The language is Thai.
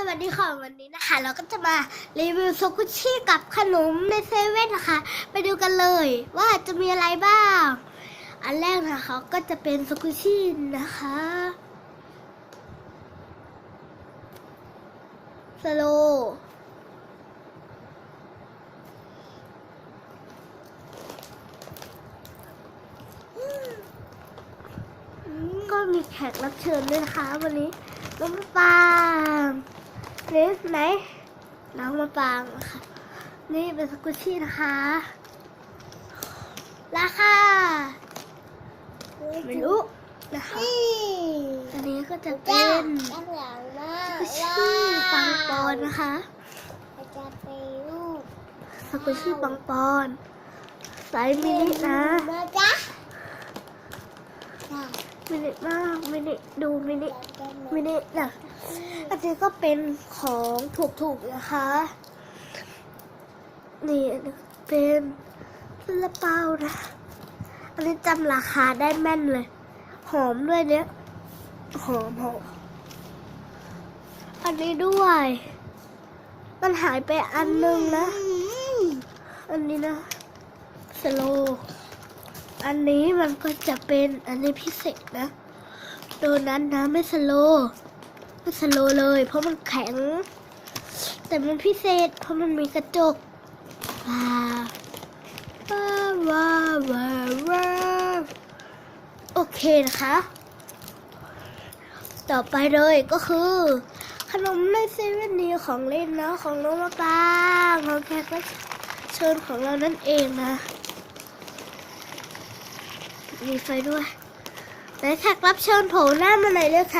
สวัสดีค่ะวันนี้นะคะ เราก็จะมารีวิวซุกุชิกับขนมในเซเว่นนะคะ ไปดูกันเลยว่าจะมีอะไรบ้าง อันแรกนะคะก็จะเป็นซุกุชินะคะสโลก็มีแขกรับเชิญด้วยนะคะ วันนี้น้องปาง นี่ไหนน้องมะปรางค่ะนี่เป็นสกุชชี่นะคะ ราคาไม่รู้นะคะอันนี้ก็จะเป็นด้านหลังมากสกุชชี่ปังปอนนะคะจะเป็นรูปสกุชชี่ปังปอนไซส์มินินะ มาจ้ะมินิมากมินิดูมินิจะมินินะอันนี้ก็เป็นของถูกๆนะคะนี่อันนี้เป็นซาลาเปานะอันนี้จำราคาได้แม่นเลย หอมด้วยเนี่ยหอมหอมอันนี้ด้วย มันหายไปอันหนึงนะ อันนี้นะสโล อันนี้มันก็จะเป็นอันนี้พิเศษนะโดนัทนะไม่สโลไม่สโลเลย เพราะมันแข็ง แต่มันพิเศษ เพราะมันมีกระจกว้าวว้าว้าว้าวโอเคนะคะ ต่อไปเลยก็คือ ขนมในเซเว่นนี้ของเล่นนะของน้องมะปางของแขกรับเชิญของเรานั่นเองนะ มีไฟด้วยและแขกรับเชิญโผล่หน้ามาหน่อยเลยค่ะ